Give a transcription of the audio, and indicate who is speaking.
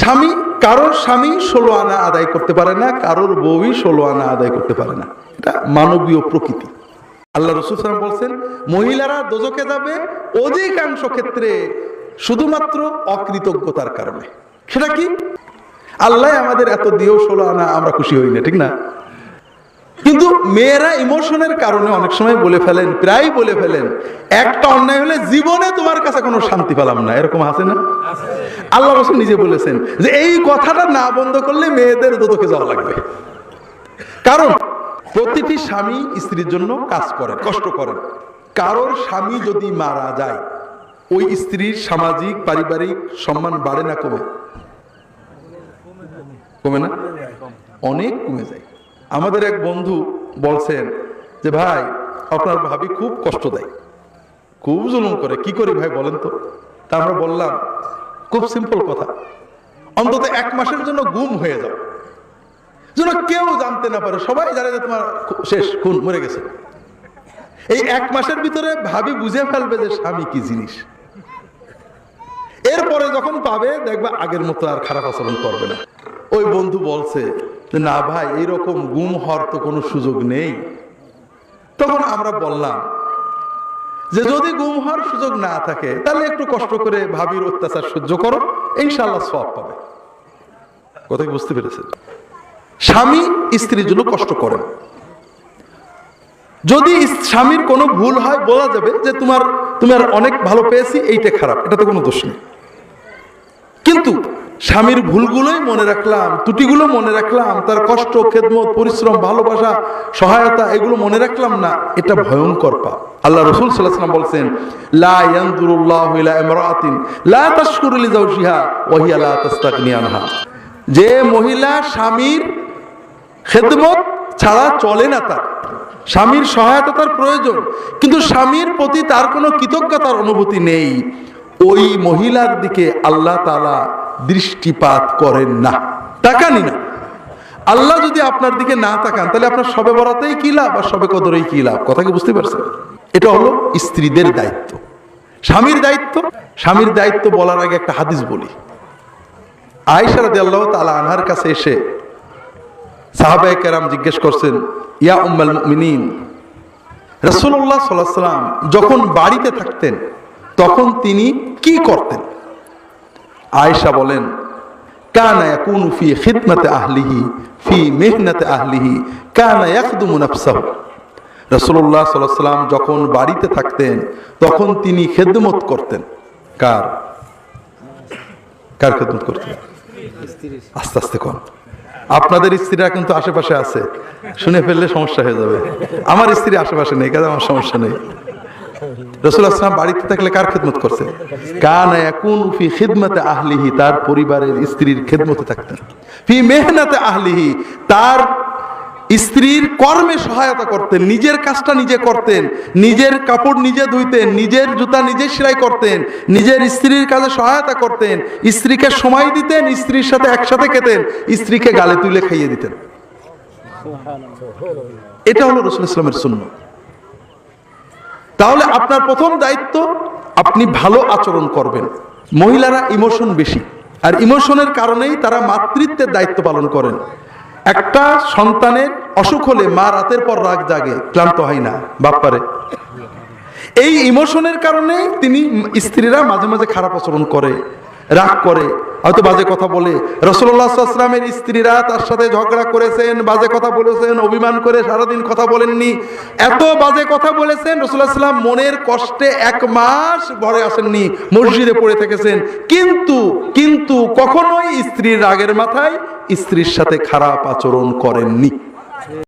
Speaker 1: স্বামী, কারোর স্বামী ষোলো আনা আদায় করতে পারে না, কারোর বউই ষোলো আনা আদায় করতে পারে না। এটা মানবীয় প্রকৃতি। আল্লাহ রসুল সালাম বলছেন, মহিলারা দোজকে যাবে অধিকাংশ ক্ষেত্রে শুধুমাত্র অকৃতজ্ঞতার কারণে। সেটা কি? আল্লাহ আমাদের এত দিয়েও ষোলো আনা আমরা খুশি হই না, ঠিক না? কিন্তু মেয়েরা ইমোশনের কারণে অনেক সময় বলে ফেলেন প্রায় বলে ফেলেন, একটা অন্যায় হলে জীবনে তোমার কাছে কোনো শান্তি পেলাম না। এরকম আছে না? আল্লাহ রসুল নিজে বলেছেন যে এই কথাটা না বন্ধ করলে মেয়েদের দোদকে যাওয়া লাগবে। কারণ প্রতিটি স্বামী স্ত্রীর জন্য কাজ করেন, কষ্ট করেন। কারোর স্বামী যদি মারা যায়, ওই স্ত্রীর সামাজিক, পারিবারিক সম্মান বাড়ে না, কমে? কমে না? অনেক কমে যায়। আমাদের এক বন্ধু বলছেন যে, ভাই, আপনার ভাবি খুব কষ্ট দেয়, খুব জুলুম করে। কি করি ভাই বলেন তো? তা আমরা বললাম খুব সিম্পল কথা। অন্তত এক মাসের জন্য গুম হয়ে যাও। যেন কেউ জানতে না পারে, সবাই জানে যে তোমার শেষ, খুন, মরে গেছে। এই এক মাসের ভিতরে ভাবি বুঝে ফেলবে যে স্বামী কি জিনিস। এরপরে যখন পাবে, দেখবে আগের মতো আর খারাপ আচরণ করবে না। ওই বন্ধু বলছে না ভাই, এরকম গুম হওয়ার তো কোনো সুযোগ নেই। তখন আমরা বললাম যে যদি গুম হওয়ার সুযোগ না থাকে, তাহলে একটু কষ্ট করে ভাবির অত্যাচার সহ্য করো ইনশাল্লাহ সব পাবে। কথা বুঝতে পেরেছেন? স্বামী স্ত্রীর জন্য কষ্ট করেন। যদি স্বামীর কোনো ভুল হয়, বলা যাবে যে তোমার তোমার অনেক ভালো পেয়েছি, এইটা খারাপ এটা তো কোনো দোষ নেই। কিন্তু স্বামীর ভুলগুলোই মনে রাখলাম, ত্রুটিগুলো মনে রাখলাম, তার কষ্ট, খেদমত, পরিশ্রম, ভালোবাসা, সহায়তা, এগুলো মনে রাখলাম না, এটা ভয়ঙ্কর পাপ। আল্লাহ রসুল সাল্লাম বলছেন যে মহিলা স্বামীর খেদমত ছাড়া চলে না তার, স্বামীর সহায়তা তার প্রয়োজন, কিন্তু স্বামীর প্রতি তার কোনো কৃতজ্ঞতার অনুভূতি নেই, ওই মহিলার দিকে আল্লাহ তালা দৃষ্টিপাত করেন না। তাকানি না। আল্লাহ যদি আপনার দিকে না তাকান, তাহলে আপনার সবে বরাতেই কি লাভ আর সবে কদরেই কি লাভ? কথা কি বুঝতে পারছেন? এটা হলো স্ত্রীদের দায়িত্ব। স্বামীর দায়িত্ব। স্বামীর দায়িত্ব বলার আগে একটা হাদিস বলি। আয়সা রাদি আল্লাহ তালা আনহার কাছে এসে সাহাবায়ে কেরাম জিজ্ঞেস করছেন, ইয়া উম্মাল মুমিনিন, রাসূলুল্লাহ সাল্লাল্লাহু আলাইহি সাল্লাম যখন বাড়িতে থাকতেন, তখন তিনি কি করতেন? আয়েশা বলেন যখন বাড়িতে থাকতেন, তখন তিনি খেদমত করতেন। কার? কার খেদমত করতেন? আস্তে আস্তে কন। আপনাদের স্ত্রীরা কিন্তু আশেপাশে আছে। শুনে ফেললে সমস্যা হয়ে যাবে। আমার স্ত্রী আশেপাশে নেই কাজে আমার সমস্যা নেই। রসুল আসলাম বাড়িতে থাকলে কার খেদমত কান এখন ফি খিদমতে আহলিহি, তার পরিবারের স্ত্রীর খেদমতে থাকতেন। ফি মেহনাতে আহলিহি, তার স্ত্রীর কর্মে সহায়তা করতেন, নিজের কাজটা নিজে করতেন, নিজের কাপড় নিজে ধুইতেন, নিজের জুতা নিজে সেলাই করতেন, নিজের স্ত্রীর কাজে সহায়তা করতেন, স্ত্রীকে সময় দিতেন, স্ত্রীর সাথে একসাথে খেতেন, স্ত্রীকে গালে তুলে খাইয়ে দিতেন। এটা হলো রসুল ইসলামের শূন্য তাহলে আপনার প্রথম দায়িত্ব, আপনি ভালো আচরণ করবেন। মহিলারা ইমোশন বেশি। আর ইমোশনের কারণেই তারা মাতৃত্বের দায়িত্ব পালন করেন। একটা সন্তানের অসুখ হলে মা রাতের পর রাগ জাগে, ক্লান্ত হয় না বাপ্পারে এই ইমোশনের কারণে তিনি স্ত্রীরা মাঝে মাঝে খারাপ আচরণ করে, রাগ করে। হয়তো বাজে কথা বলে। রসুলের স্ত্রীরা তার সাথে ঝগড়া করেছেন, বাজে কথা বলেছেন, অভিমান করে সারাদিন কথা বলেননি। এত বাজে কথা বলেছেন রসুল্লাহাম মনের কষ্টে এক মাস ঘরে আসেননি, মসজিদে পড়ে থেকেছেন। কিন্তু কিন্তু কখনোই স্ত্রীর রাগের মাথায় স্ত্রীর সাথে খারাপ আচরণ করেননি।